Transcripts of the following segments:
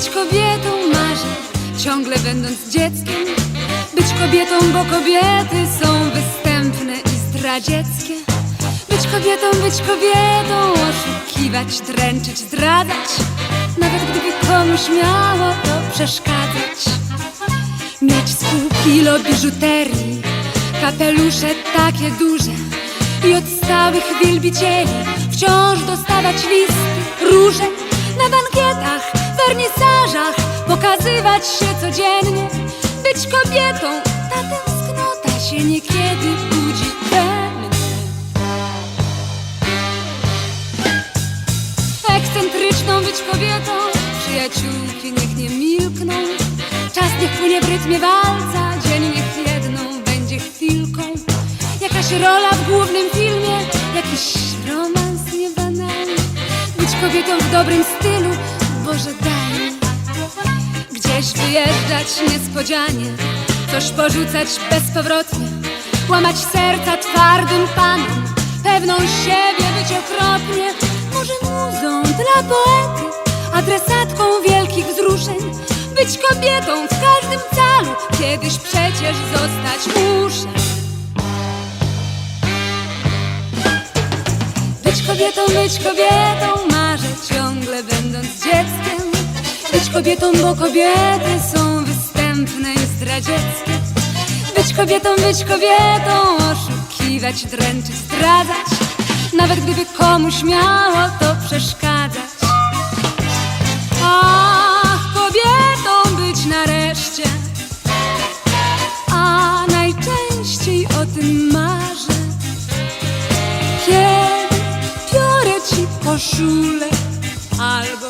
Być kobietą marzę, ciągle będąc dzieckiem. Być kobietą, bo kobiety są występne i zdradzieckie. Być kobietą, być kobietą, oszukiwać, dręczyć, zdradzać. Nawet gdyby komuś miało to przeszkadzać. Mieć z kilo biżuterii, kapelusze takie duże i od stałych wielbicieli wciąż dostawać listy, róże na bankietach, wernisażach, pokazywać się codziennie, być kobietą, ta tęsknota się niekiedy budzi we mnie. Ekscentryczną być kobietą, przyjaciółki niech nie milkną. Czas niech płynie w rytmie walca, dzień niech jedną będzie chwilką. Jakaś rola w głównym filmie, jakiś romans niebanalny. Być kobietą w dobrym stylu, Boże daj. Gdzieś wyjeżdżać niespodzianie, coś porzucać bezpowrotnie, łamać serca twardym panom, pewną siebie być okropnie, może muzą dla poety, adresatką wielkich wzruszeń, być kobietą w każdym calu, kiedyś przecież zostać muszę. Być kobietą, być kobietą, będąc dzieckiem. Być kobietą, bo kobiety są występne i zdradzieckie. Być kobietą, być kobietą, oszukiwać, dręczyć, zdradzać. Nawet gdyby komuś miało to przeszkadzać. Ach, kobietą być nareszcie. A najczęściej o tym marzę. Kiedy biorę ci koszulę albo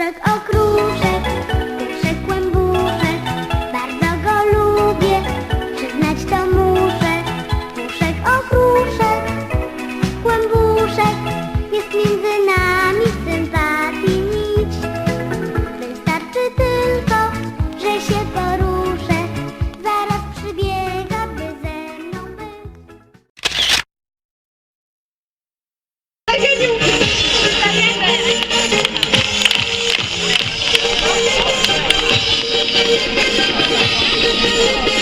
Ptaszek okrusz Thank you.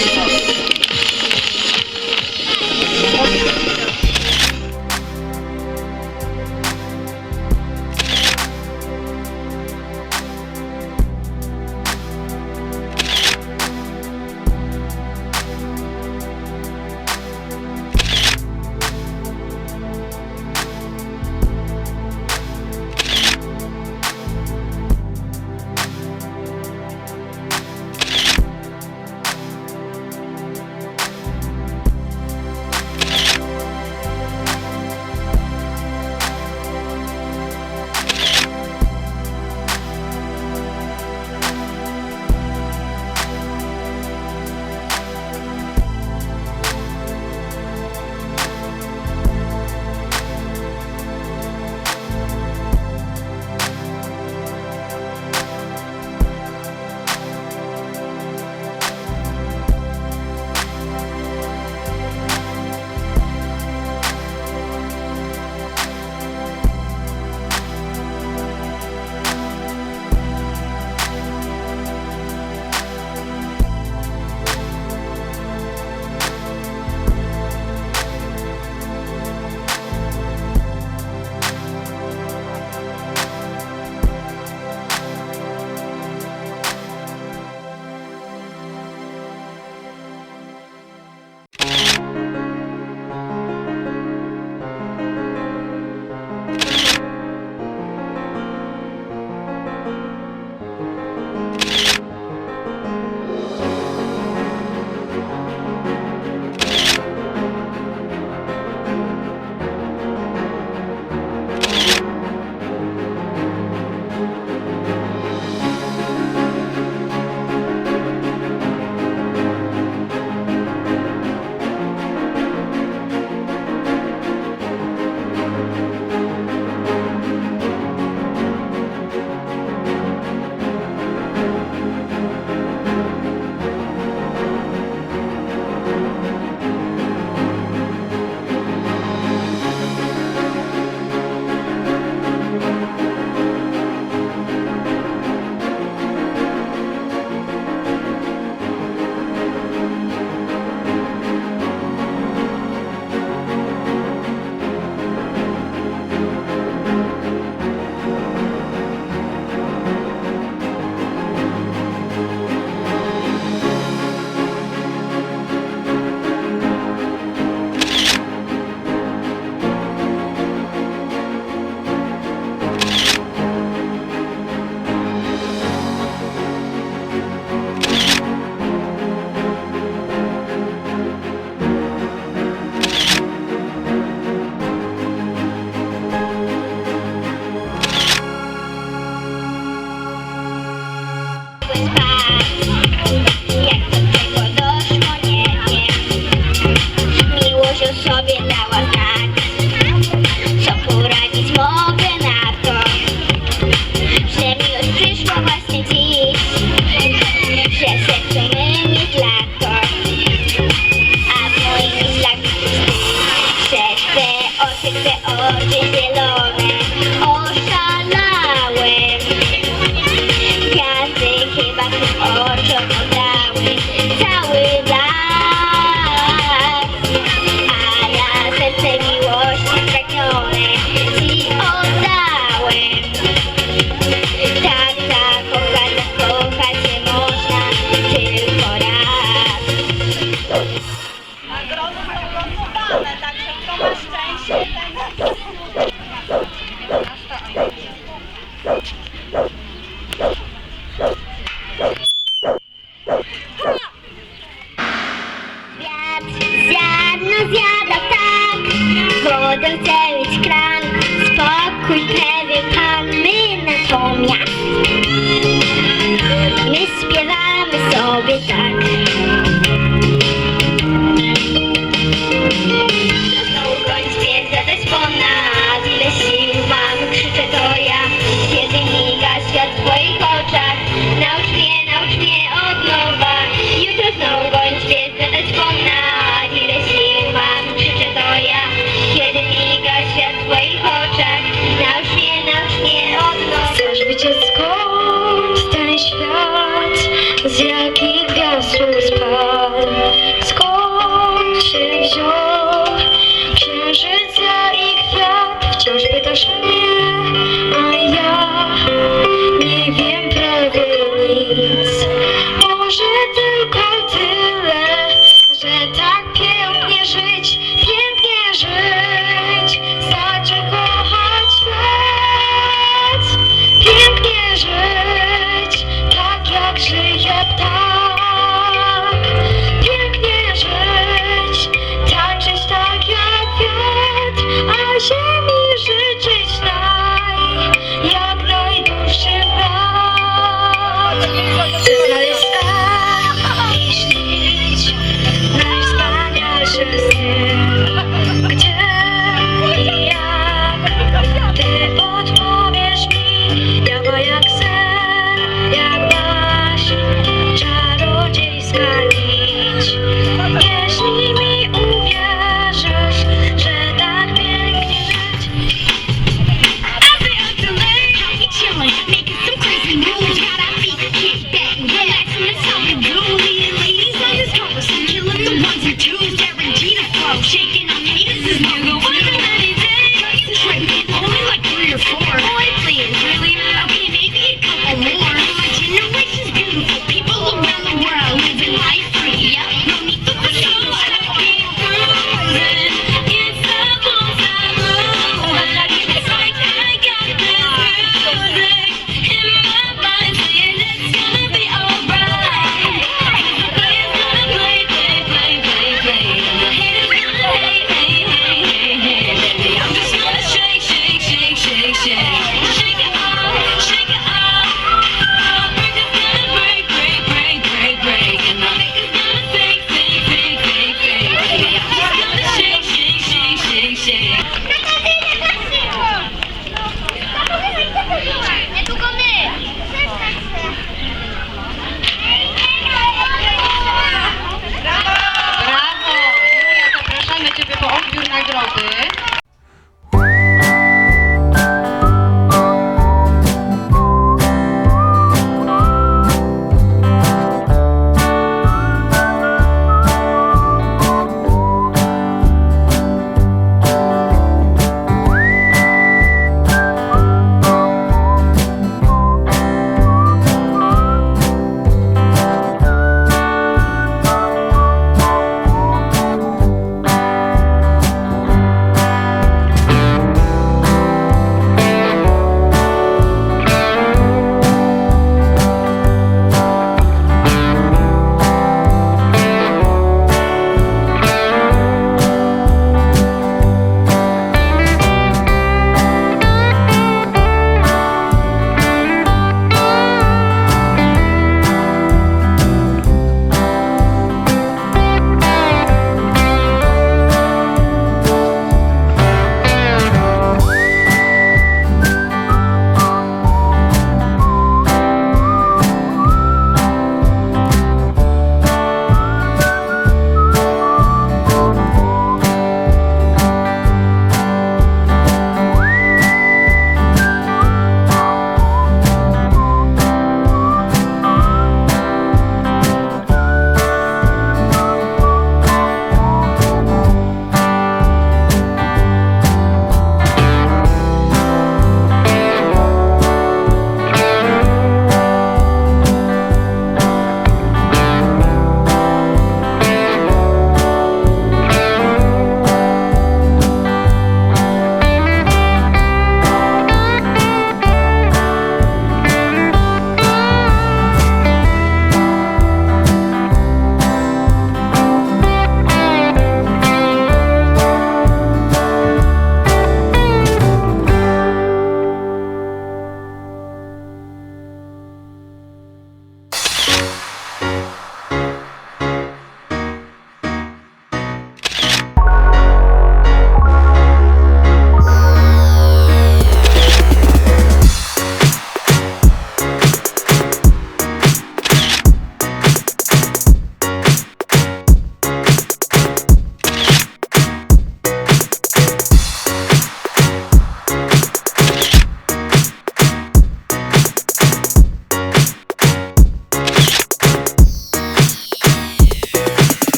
าวกา তবে তার